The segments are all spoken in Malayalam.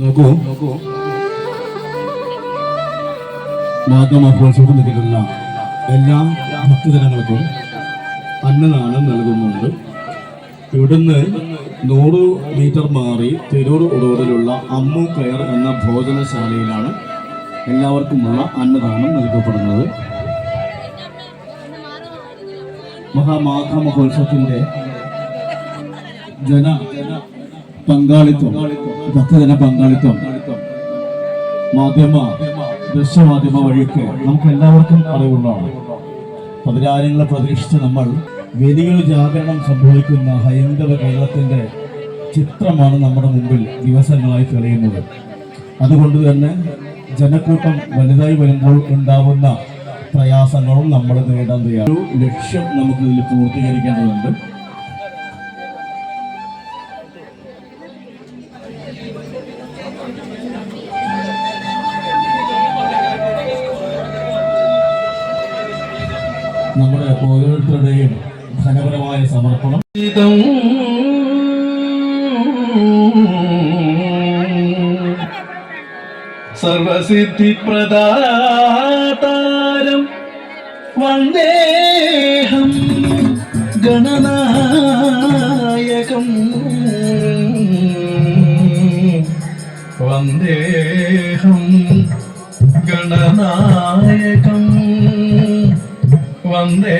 നോക്കൂ. നോക്കൂ മാതമഹോത്സവത്തിനെത്തിയിട്ടുള്ള എല്ലാ ഭക്തജനങ്ങൾക്കും അന്നദാനം നൽകുന്നുണ്ട്. ഇവിടുന്ന് നൂറ് മീറ്റർ മാറി തിരൂർ റോഡിലുള്ള അമ്മു കയർ എന്ന ഭോജനശാലയിലാണ് എല്ലാവർക്കുമുള്ള അന്നദാനം നൽകപ്പെടുന്നത്. മഹാമാഘ ജന ജന പങ്കാളിത്തം ഭക്തജന പങ്കാളിത്തം. മാധ്യമ ദൃശ്യമാധ്യമ വഴിയൊക്കെ നമുക്ക് എല്ലാവർക്കും അറിവുള്ളതാണ്. പതിനായിരങ്ങളെ പ്രതീക്ഷിച്ച് നമ്മൾ വേദികൾ ജാഗരണം സംഭവിക്കുന്ന ഹൈന്ദവ കേരളത്തിന്റെ ചിത്രമാണ് നമ്മുടെ മുമ്പിൽ ദിവസങ്ങളായി തെളിയുന്നത്. അതുകൊണ്ട് തന്നെ ജനക്കൂട്ടം വലുതായി വരുമ്പോൾ ഉണ്ടാവുന്ന പ്രയാസങ്ങളും നമ്മൾ നേടാൻ തയ്യാറും ലക്ഷ്യം നമുക്ക് ഇതിൽ പൂർത്തീകരിക്കേണ്ടതുണ്ട്. നമ്മുടെ ഓരോരുത്തരുടെയും ധനപരമായ സമർപ്പണം. ഇതം സർവസിദ്ധിപ്രദാതാരം വന്ദേഹം ഗണനായകം. വന്ദേഹം ഗണനായകം വന്ദേ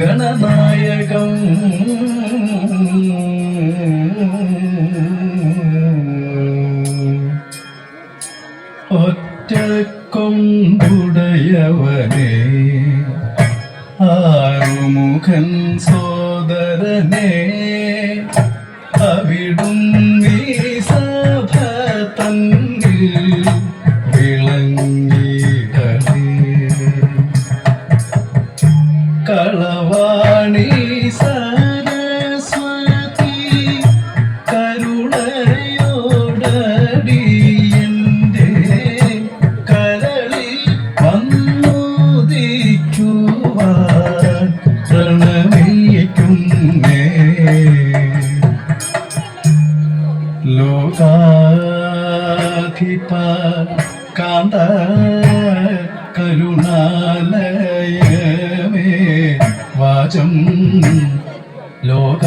ഗണനായകം. ഒറ്റക്കൊമ്പുടയവനെ ആറുമുഖൻ സോദരനെ. അവിടും കാന്ത കരുണാലയമേ വാചം ലോകാധിപ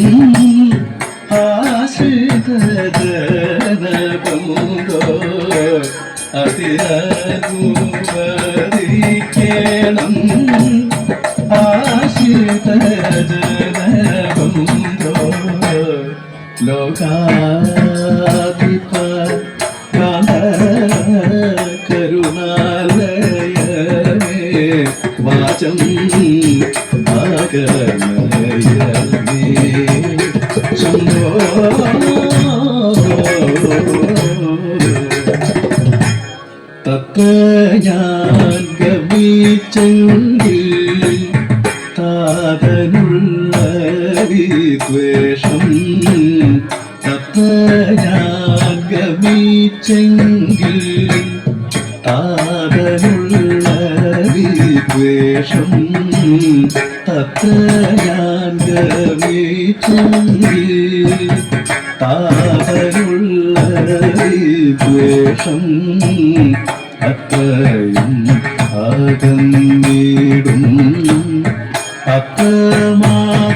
അതിനനുവദിക്കണം ആശ്രിത ജനബന്ധോ ലോകാധിപ കാന്ത വാചം ഭാഗമയമേ തത്വ ഞാൻ ഗമിച്ചെങ്കിൽ താതനുള്ള വിദ്വേഷം തത്ര ഞാൻ താപരുള്ള ദ്വേഷം അത്രയും അകന്നിടും അത്രമാത്രവുമല്ല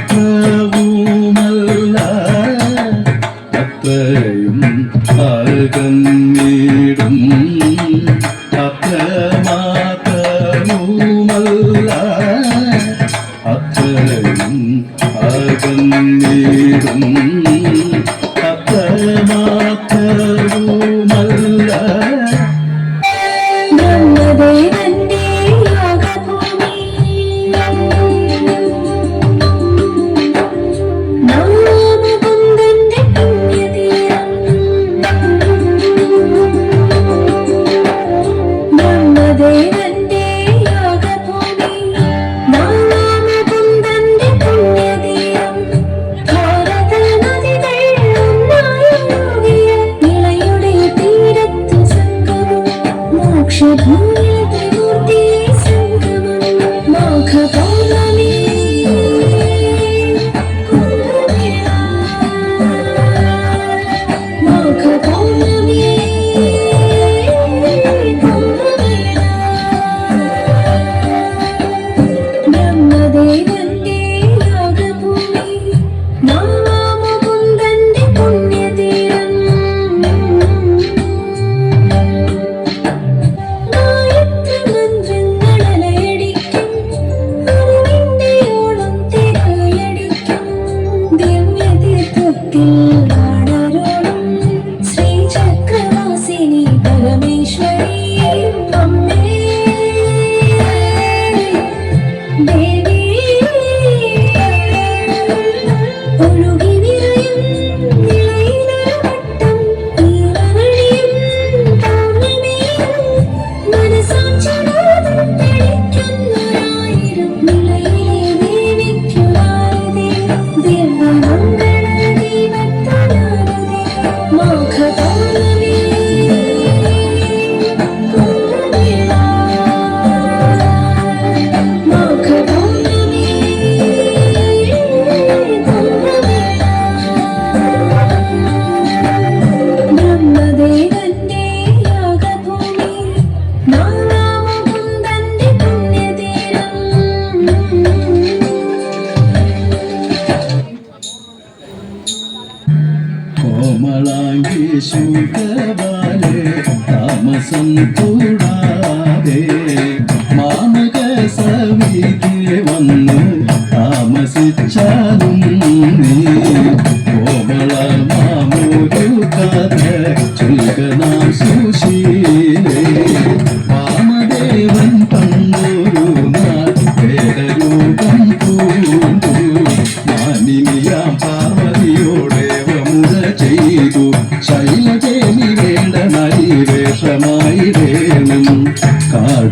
是。సంతోషం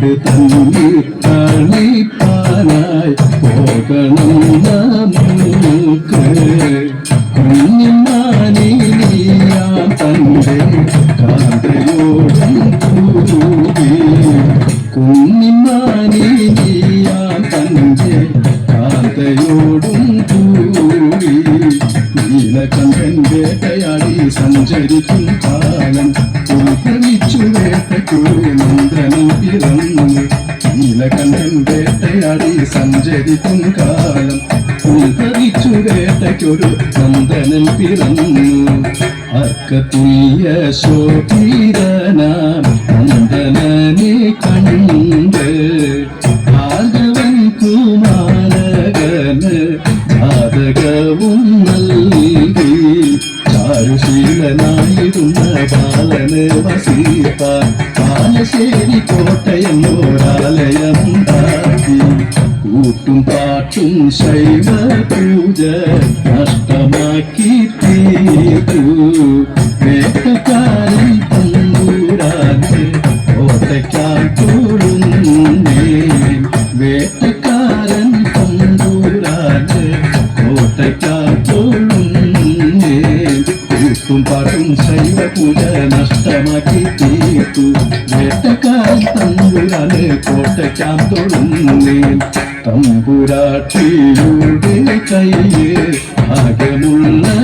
കാട് തന്നി പോകണം നമുക്ക്. കുഞ്ഞിമാനിനിയാം തന്റെ കാന്തയോടും കൂടി കുഞ്ഞിമാനിനിയാം തന്റെ കാന്തയോടും കൂടി നീലകണ്ഠൻ വേട്ടയാടി സഞ്ചരിക്കും സഞ്ചരിക്കും കാലം. ഉത്ഭവിച്ചു വേട്ടയ്ക്കൊരു പിറന്നു. അർക്കത്തുല്യ ശോഭീരനാം നന്ദനനെ കണ്ട്. ഭാഗവൻ കുമാരകന് ജാതകവും നൽകി. ചാരുശീലനായിരുന്ന ബാലന് വസീപ്പ ബാലശ്ശേരി കോട്ടയം ഒരാലയമുണ്ടാക്കി കൂട്ടും പാട്ടും ശൈവ പൂജ നഷ്ടമാക്കി തീരു വേട്ടക്കാരൻ തമ്പൂരാന് കോട്ടയ്ക്കാൻ തോളുന്നേ വേട്ടക്കാരൻ തമ്പൂരാന് കോട്ടയ്ക്കാൻ തോളുന്നേ കൂട്ടും പാട്ടും ശൈവ പൂജ നഷ്ടമാക്കി വേട്ടക്കാരൻ പോലെ തമ്പുരാട്ടിയുടെ കയ്യിൽ അകമുള്ള